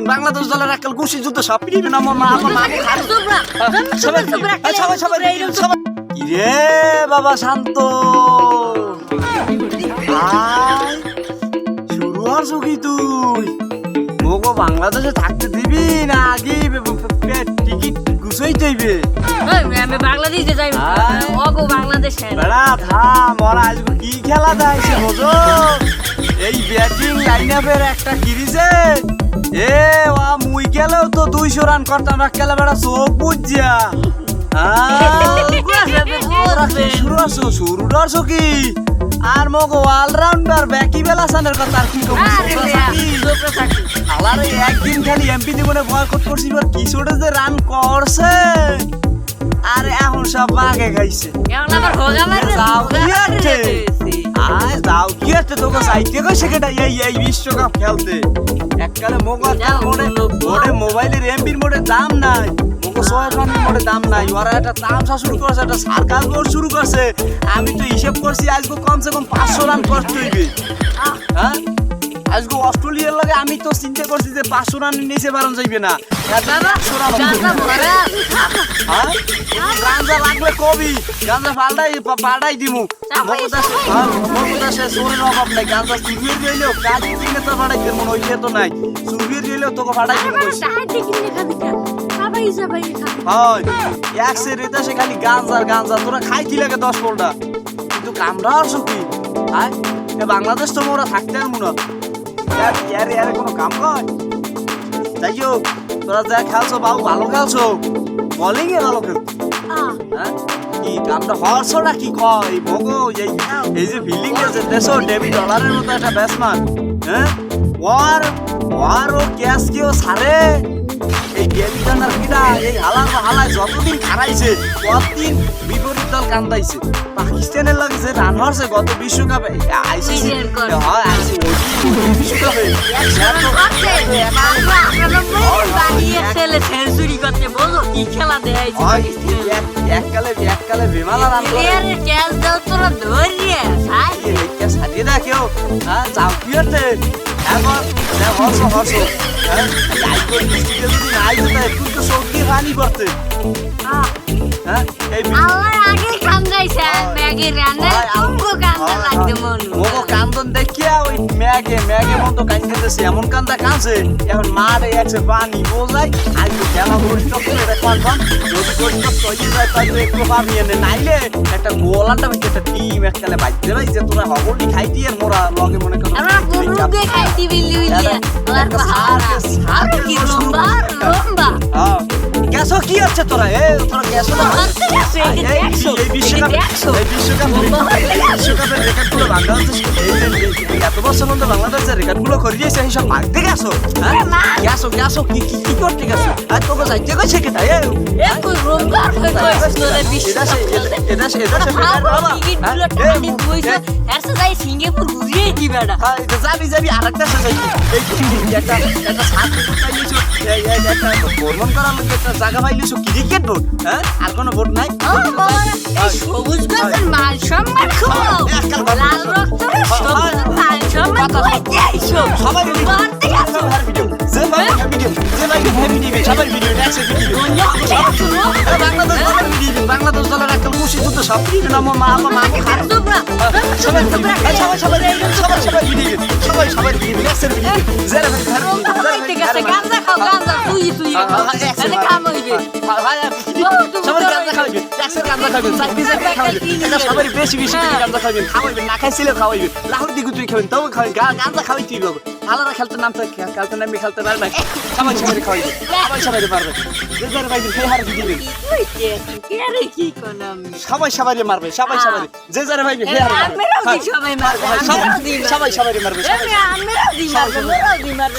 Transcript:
দিন বাংলাদেশ দলের একাল ঘুষি যুদ্ধ সব না মা আমার মা সবাই এই সবাই সবাই সবাই রে বাবা শান্ত। শুরু হচ্ছ কি তুই। মোগো বাংলাদেশে থাকতে দিবি না আগে টিকিট গুছাই যাইবে আমি বাংলাদেশে যাই। আয়। ওগো বাংলাদেশ। বেড়া থাম ওরা আজকে কি খেলা দেয়ছে বোঝো? এই ব্যাটিং লাইন আপের একটা গিরিছে এ ওয়া মুই গেলেও তো দুইশো রান করতাম রাখলে বেড়া চোখ বুঝিয়া শুরু আসো শুরু আসো কি আর মগ অলরাউন্ডার ব্যাকি বেলা সানের কথা আর কি কমু একদিন খালি এমপি জীবনে বয়কট করছি এবার যে রান করছে। আর এখন সব বাগে খাইছে। যাও কি আছে? তোকে সাইতে কই সেটা এই এই বিশ্বকাপ খেলতে। এককালে মোবাইল যাও, মোড়ে মোড়ে মোবাইলের এমপির মোড়ে দাম নাই ছয় রানের মোড়ে দাম নাই। ওরা একটা তামসা শুরু করছে একটা সার্কাস বোর্ড শুরু করছে। আমি তো হিসেব করছি আজকে কমসে কম পাঁচশো রান করতে হইবে। হ্যাঁ? আজকে অস্ট্রেলিয়ার লাগে আমি তো চিন্তা করছি যে পাঁচশো রান নিচে বারণ যাইবে না। একশো রান হ্যাঁ? গাঞ্জা লাগলে কবি। গাঞ্জা পাল্টাই পাল্টাই দিমু। অভাব নাই। গাঞ্জা তো ফাটাই দেবো তো নাই। তোকে ফাটাই হয়। রেতা সে খালি গাঞ্জার গাঞ্জা তোরা খাই কি লাগে দশ পলটা কিন্তু কামড়া আর কি হ্যাঁ এ বাংলাদেশ তো মোরা থাকতে আর মনে ইয়ার ইয়ার কোনো কাম হয়? যাই হোক তোরা যা খেলছো বাবু ভালো খেলছো। বলিং এ ভালো খেলছো। হ্যাঁ? কি কামটা হর্ষটা কি কয়? ভোগো এই এই যে ফিল্ডিং আছে দেশো ডেভিড ডলারের মতো একটা ব্যাটসম্যান হ্যাঁ? ওয়ার ওয়ার ও ক্যাচ কেও সারে এই ডেভিড কিনা এই হালার হালায় যতদিন খারাইছে ততদিন বিপরীত দল কান্দাইছে পাকিস্তানের লাগে যে রান হরছে গত বিশ্বকাপে আইসিসি হয় বিশ্বকাপে সেঞ্চুরি করতে বলো কি খেলা দেয় এককালে এককালে বিমালা রান করে ক্যাচ দাও তোরা ধরিয়ে দেয় কেউ হ্যাঁ কি হচ্ছে এখন দেখ হর্ষ হর্ষ হ্যাঁ বৃষ্টিতে যদি নাই একটু তো সর্দি পানি পড়তে হ্যাঁ এই আল্লাহ আগে কান্দাইছে ব্যাগে রান্না তুমকো কান্দা লাগবে মন মোগো কান্দন দেখিয়া ম্যাগে ম্যাগে মতো কান্দিতেছে এমন কান্দা কাঁদছে। এখন মারে আছে পানি বোঝাই আজ তো খেলা পরিষ্কার করে যদি পরিষ্কার তৈরি যায় তাহলে একটু পাবি এনে নাইলে একটা ভাই একটা টিম এককালে বাইতে যে তোরা হবলি খাইতি আর মোরা লগে মনে করো আমরা গরুকে খাইতে বিলি বিলি আর পাহাড় আর কি লম্বা লম্বা গ্যাসও কি আছে তোরা? এ তোরা গ্যাসও বিশ্বকাপের রেকর্ডগুলো বাংলাদেশ এত বছর মধ্যে বাংলাদেশের রেকর্ডগুলো করে দিয়েছে এই সব মারতে গেছো? হ্যাঁ? মা। গেছো গেছো কি কি কি করতে গেছো? আর তোকে যাইতে গেছে কই লম্বা হয়ে যাই সিঙ্গাপুর ঘুরিয়ে কি বেড়া হ্যাঁ যাবি যাবি একটা ভ্রমণ করার লোক একটা জায়গা পাইলিছো ক্রিকেট বোর্ড হ্যাঁ? আর কোনো বোর্ড নাই? এই সবুজ গাছের মান সম্মান খাও এককাল লাল রক্ত সবুজ মান সম্মান খাও এই সব সবাই ভিডিও মারতে গেছো সবার ভিডিও। যে ভাই ভিডিও। যে ভাই ভিডিও সবার ভিডিও দেখছে ভিডিও বাংলাদেশ দলের ভিডিও বাংলাদেশ দলের একটা খুশি যুদ্ধ সব। ভিডিও না মা মা মা। সবাই সবাই সবাই সবাই সবাই সবাই ভিডিও সবাই সবাই ভিডিও দেখছে ভিডিও জেরা গাঁজা খাও গাঁজা সবাই সবাই বেশি বেশি গাঁজা খাওয়াইবেন খাওয়াইবেন না খাইছিলে খাওয়াইবে লাহুর দিকে তুই খাবেন তাও খাওয়াই গাঁজা খাওয়াইতে হবে আলাদা খেলতে নামতে খেলতে নামবে খেলতে পারবে সবাই সবাই খাওয়াইবে সবাই সবাই পারবে সবাই সবাই মারবে সবাই সবাই যে যার ভাই সবাই সবাই সবাই মারবে সবাই দিই মারবে